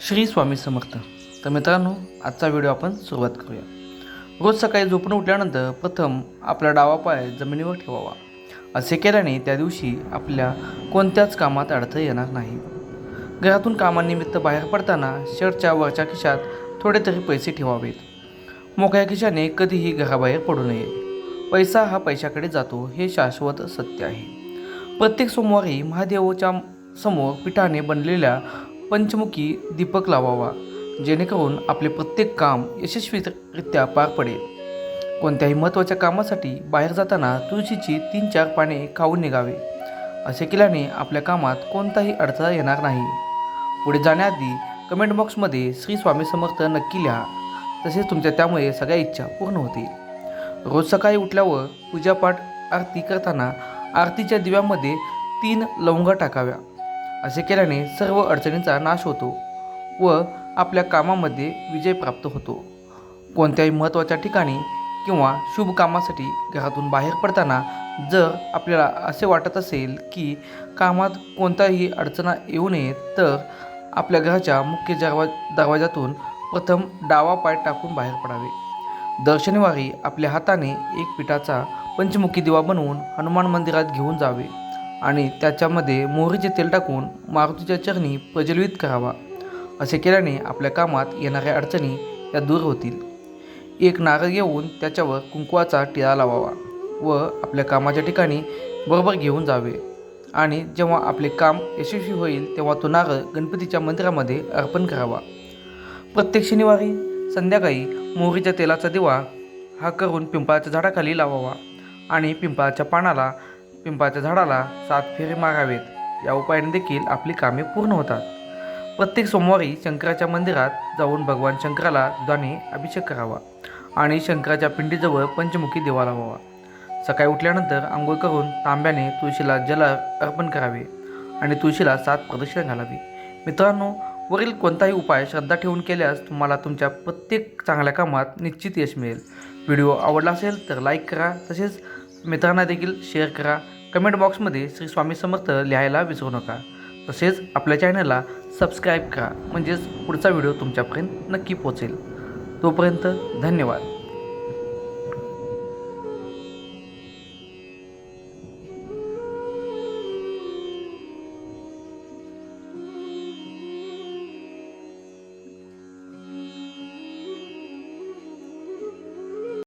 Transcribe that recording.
श्री स्वामी समर्थ. तर मित्रांनो आजचा व्हिडिओ आपण सुरुवात करूया. रोज सकाळी झोपून उठल्यानंतर प्रथम आपला डावा पाय जमिनीवर ठेवावा. असे केल्याने त्या दिवशी आपल्या कोणत्याच कामात अडथळे येणार नाही. घरातून कामानिमित्त बाहेर पडताना शर्टच्या वरच्या खिशात थोडे तरी पैसे ठेवावेत. मोकळ्या खिशाने कधीही घराबाहेर पडू नये. पैसा हा पैशाकडे जातो हे शाश्वत सत्य आहे. प्रत्येक सोमवारी महादेवाच्या समोर पिठाने बनलेल्या पंचमुखी दीपक लावावा जेणेकरून आपले प्रत्येक काम यशस्वीरित्या पार पडेल. कोणत्याही महत्त्वाच्या कामासाठी बाहेर जाताना तुळशीची तीन चार पाने खाऊन निघावे. असे केल्याने आपल्या कामात कोणताही अडथळा येणार नाही. पुढे जाण्याआधी कमेंट बॉक्समध्ये श्री स्वामी समर्थ नक्की लिहा. तसेच तुमच्या त्यामुळे सगळ्या इच्छा पूर्ण होतील. रोज सकाळी उठल्यावर पूजापाठ आरती करताना आरतीच्या दिव्यामध्ये तीन लवंगा टाकाव्या. असे केल्याने सर्व अडचणींचा नाश होतो व आपल्या कामामध्ये विजय प्राप्त होतो. कोणत्याही महत्त्वाच्या ठिकाणी किंवा शुभ कामासाठी घरातून बाहेर पडताना जर आपल्याला असे वाटत असेल की कामात कोणताही अडचणा येऊ नये तर आपल्या घराच्या मुख्य दरवा दरवाजातून प्रथम डावा पाय टाकून बाहेर पडावे. दर शनिवारी आपल्या हाताने एक पिठाचा पंचमुखी दिवा बनवून हनुमान मंदिरात घेऊन जावे. आणि त्याच्यामध्ये मोहरीचे तेल टाकून मारुतीच्या चरणी प्रज्वलित करावा. असे केल्याने आपल्या कामात येणाऱ्या अडचणी या दूर होतील. एक नारळ घेऊन त्याच्यावर कुंकवाचा टिळा लावावा व आपल्या कामाच्या ठिकाणी बरोबर घेऊन जावे. आणि जेव्हा आपले काम यशस्वी होईल तेव्हा तो नारळ गणपतीच्या मंदिरामध्ये अर्पण करावा. प्रत्येक शनिवारी संध्याकाळी मोहरीच्या तेलाचा दिवा हा करून पिंपळाच्या झाडाखाली लावावा आणि पिंपळाच्या पानाला पिंपाच्या झाडाला सात फेरे मारावेत या उपायाने देखील आपली कामे पूर्ण होतात. प्रत्येक सोमवारी शंकराच्या मंदिरात जाऊन भगवान शंकराला दुधाने अभिषेक करावा आणि शंकराच्या पिंडीजवळ पंचमुखी देवा लावावा सकाळी उठल्यानंतर आंघोळ करून तांब्याने तुळशीला जल अर्पण करावे आणि तुळशीला सात प्रदक्षिणा घालावी. मित्रांनो वरील कोणताही उपाय श्रद्धा ठेवून केल्यास तुम्हाला तुमच्या प्रत्येक चांगल्या कामात निश्चित यश मिळेल. व्हिडिओ आवडला असेल तर लाईक करा तसेच मित्रांना देखील शेअर करा. कमेंट बॉक्समध्ये श्री स्वामी समर्थ लिहायला विसरू नका. तसेच आपल्या चॅनलला सबस्क्राईब करा. म्हणजेच पुढचा व्हिडिओ तुमच्यापर्यंत नक्की पोचेल तोपर्यंत धन्यवाद.